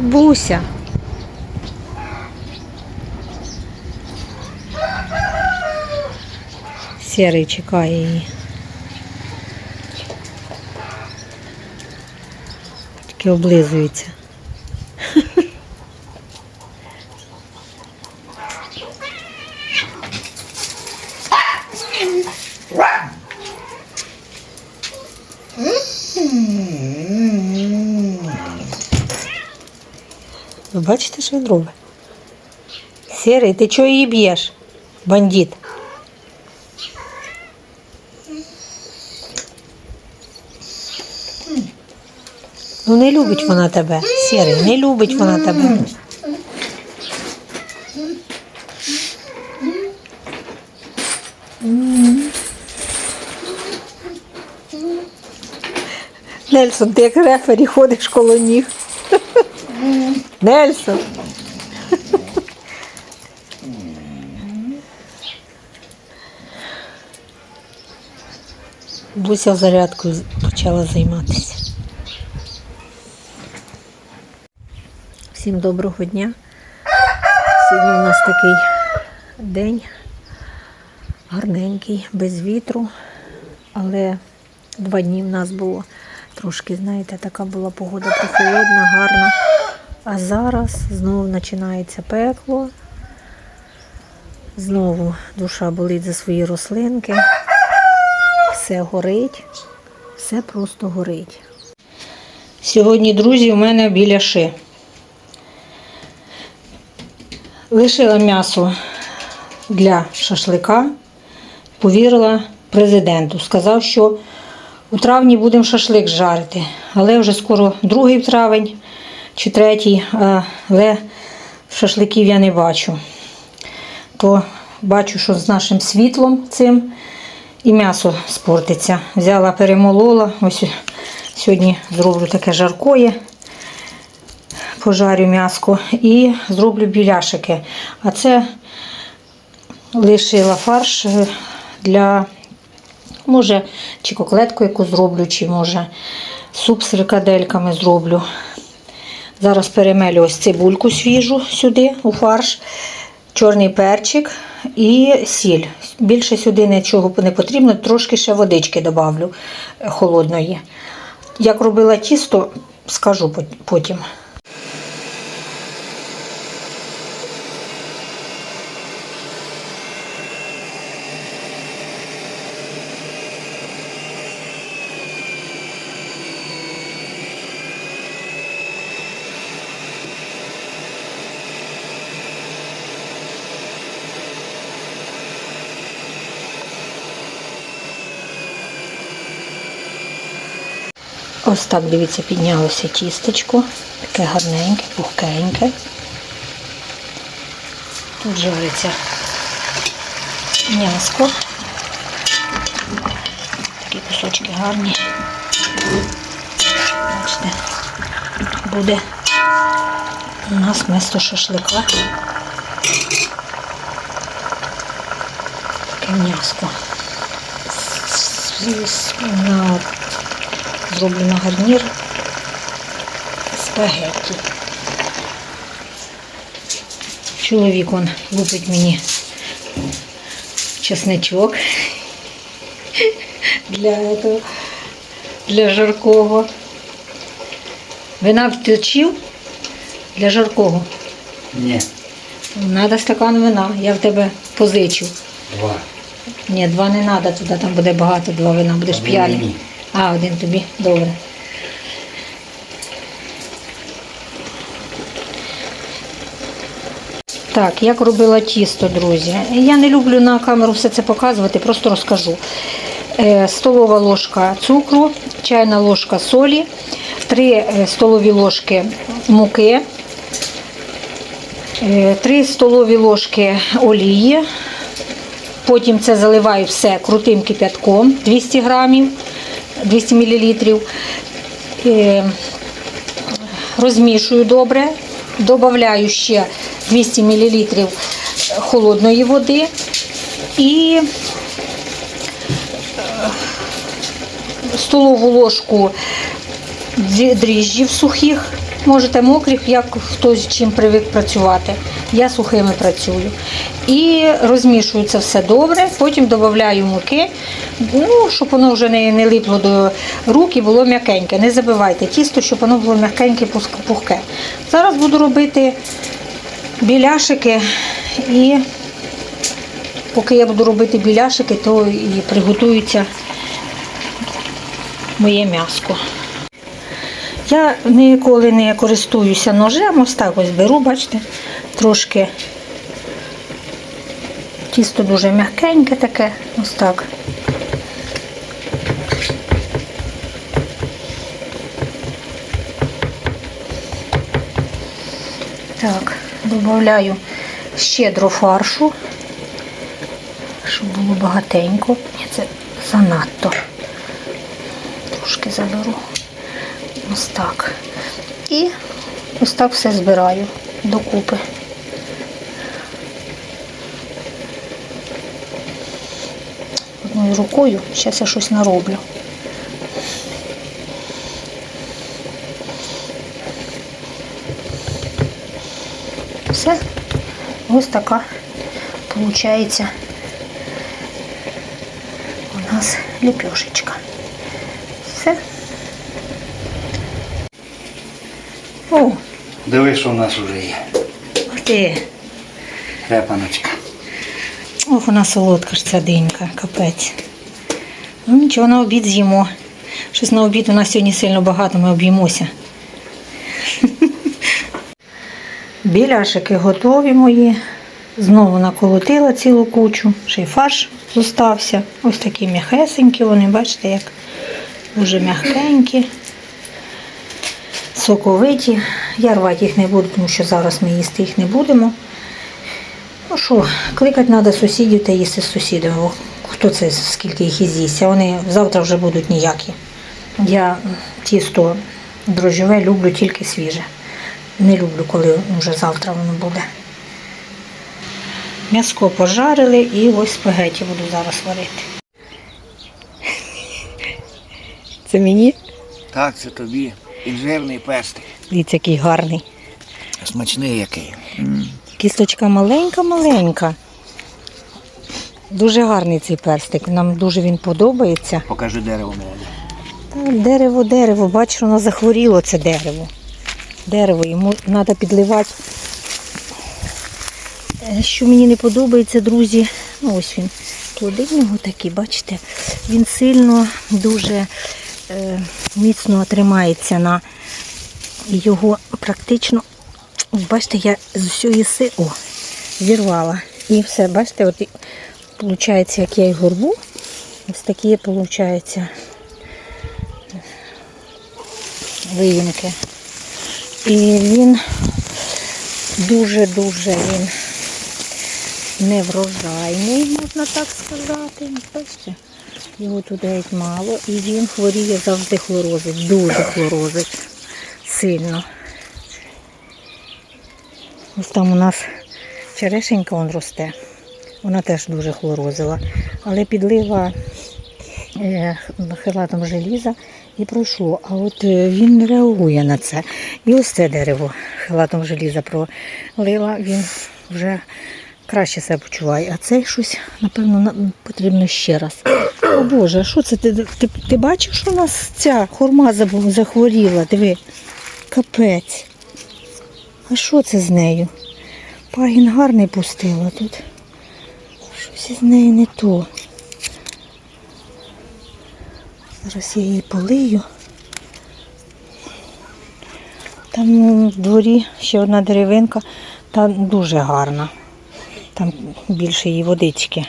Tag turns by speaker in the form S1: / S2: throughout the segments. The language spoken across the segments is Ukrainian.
S1: Буся. Сірий чекає її. Тільки облизується. Ви бачите, що він робить? Сірий, ти чого її б'єш? Бандит. Ну не любить вона тебе, Сірий, не любить вона тебе. Нельсон, ти як рефері ходиш коло ніг. Нельсон. Буся зарядкою почала займатися. Всім доброго дня. Сьогодні у нас такий день гарненький, без вітру, але два дні в нас було трошки, знаєте, така була погода прохолодна, гарна. А зараз знову починається пекло. Знову душа болить за свої рослинки. Все горить, все просто горить. Сьогодні, друзі, у мене біляши. Лишила м'ясо для шашлика, повірила президенту. Сказав, що у травні будемо шашлик жарити, але вже скоро другий травень чи третій, але шашликів я не бачу. То бачу, що з нашим світлом цим і м'ясо спортиться. Взяла, перемолола. Ось сьогодні зроблю таке жаркоє. Пожарю м'яско і зроблю біляшики. А це лишила фарш для, може, чи коклетку яку зроблю, чи може суп з фрикадельками зроблю. Зараз перемелю ось цибульку свіжу сюди, у фарш, чорний перчик і сіль. Більше сюди нічого не потрібно, трошки ще водички додавлю холодної. Як робила тісто, скажу потім. Ось так, дивіться, піднялося тістечко. Таке гарненьке, пухкеньке. Тут жариться м'яско. Такі кусочки гарні. Бачите, буде у нас вместо шашлика. Таке м'яско. На зроблю на гарнір спагетті. Чоловік он лупить мені чесничок для этого, для жаркого. Вина вточив для жаркого.
S2: Ні,
S1: Надо стакан вина, я в тебе позичу.
S2: два.
S1: Ні, два не треба, туди там буде багато, два вина, будеш п'яний. А, один тобі, добре. Так, як робила тісто, друзі. Я не люблю на камеру все це показувати, просто розкажу. Е, Столова ложка цукру, чайна ложка солі, 3 столові ложки муки, 3 столові ложки олії. Потім це заливаю все крутим кипятком 200 грамів, 200 мл. Е, Розмішую добре, додаю ще 200 мл холодної води. І е, столову ложку дріжджів сухих можете мокрих, як хтось чим привик працювати. Я сухими працюю. І розмішую це все добре, потім додаю муки, ну, щоб воно вже не, не липло до рук і було м'якеньке. Не забивайте тісто, щоб воно було м'якеньке, пухке. Зараз буду робити біляшики і поки я буду робити біляшики, то і приготується моє м'яско. Я ніколи не користуюся ножем, ось так ось беру, бачите, трошки тісто дуже м'якеньке таке, ось так. Так, додаю щедро фаршу, щоб було багатенько. Це занадто. Трошки заберу. Ось так. І ось так все збираю докупи. Одною рукою, зараз я щось нароблю. Все. Ось така виходить у нас ліпешечка. Все. О,
S2: Диви, що в нас вже є.
S1: ух ти.
S2: Крепаночка.
S1: Ох, вона солодка ж ця динька, капець. Ну нічого, на обід з'їмо. Щось на обід у нас сьогодні сильно багато, ми об'їмося. Біляшики готові мої. Знову наколотила цілу кучу, ще й фарш зостався. Ось такі м'яхесенькі вони, бачите, як дуже м'ягкенькі, соковиті. Я рвати їх не буду, тому що зараз ми їсти їх не будемо. Ну що, кликати треба сусідів та їсти з сусідами. Хто це, скільки їх і з'їсть, а вони завтра вже будуть ніякі. Я тісто дрожжове люблю тільки свіже. Не люблю, коли вже завтра воно буде. М'яско пожарили і ось спагеті буду зараз варити. Це мені?
S2: Так, це тобі. Інжирний пестик.
S1: Дивіться, який гарний.
S2: Смачний який.
S1: Кісточка маленька-маленька. Дуже гарний цей перстик. Нам дуже він подобається.
S2: Покажи дерево молоде.
S1: Так, дерево, дерево, бачиш, воно захворіло це дерево. Дерево, йому треба підливати. Е, Що мені не подобається, друзі, ну ось він. Плоди в нього такі, бачите, він сильно дуже міцно тримається на його практично. Бачите, я з усієї си зірвала. І все, бачите, от виходить, як я його рву, ось такі виходить виїмки. І він дуже-дуже він неврожайний, можна так сказати. Бачите, його тут мало. І він хворіє завжди хлорозить, дуже хлорозить сильно. Ось там у нас черешенька он росте. Вона теж дуже хлорозила. Але підлива е, хилатом желіза і пройшло. А от е, він не реагує на це. І ось це дерево хилатом желіза пролила, він вже краще себе почуває. А цей щось, напевно, потрібно ще раз. О Боже, що це? Ти, ти, ти бачиш, що у нас ця хурма захворіла? Диви, капець. А що це з нею? Пагін гарний пустила тут. Щось із нею не то. Зараз я її полию. Там в дворі ще одна деревинка, та дуже гарна. Там більше її водички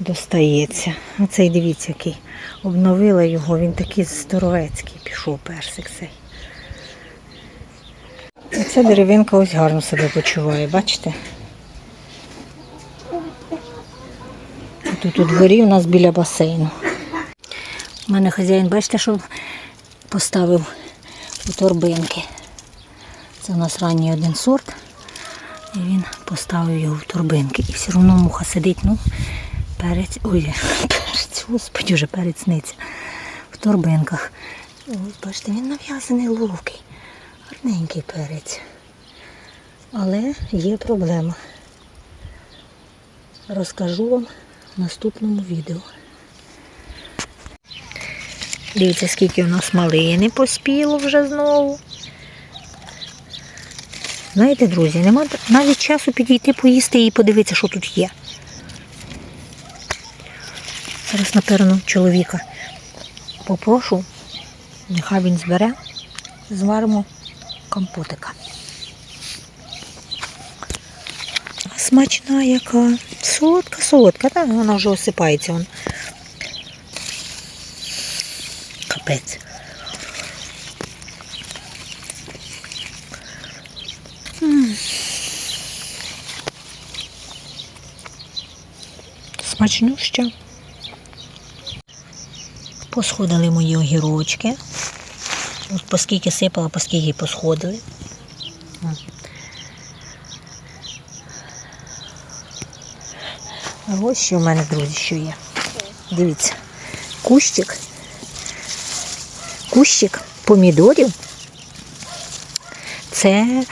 S1: достається. Оцей дивіться, який обновила його, він такий здоровецький, пішов персик цей. Ця деревинка ось гарно себе почуває, бачите? Тут у дворі у нас біля басейну. У мене хазяїн, бачите, що поставив у торбинки. Це у нас ранній один сорт. І він поставив його в торбинки. І все одно муха сидить, ну, перець, ой, перець, господи, вже перець в торбинках. Ось, бачите, він нав'язаний ловкий. Гарненький перець. Але є проблема. Розкажу вам в наступному відео. Дивіться, скільки у нас малини поспіло вже знову. Знаєте, друзі, нема навіть часу підійти поїсти і подивитися, що тут є. Зараз, напевно, чоловіка попрошу, нехай він збере, зваримо компотика. Смачна яка. Солодка, солодка, так, вона вже осипається. Вон. Капець. Смачнюща. Посходили мої огірочки. От поскільки сипала, поскільки посходили. А ось що в мене, друзі, що є. Дивіться, кущик, кущик помідорів. Це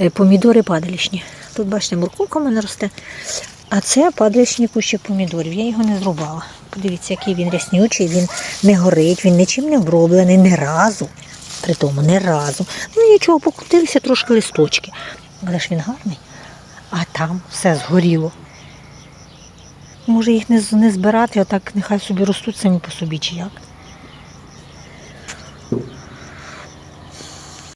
S1: е, помідори падалішні. Тут, бачите, морковка в мене росте. А це падалішній кущі помідорів. Я його не зрубала. Подивіться, який він ряснючий, він не горить, він нічим не вроблений, ні разу. При тому не разу. Ну нічого, покрутилися трошки листочки. Але ж він гарний. А там все згоріло. Може їх не, не збирати, а так нехай собі ростуть самі по собі чи як.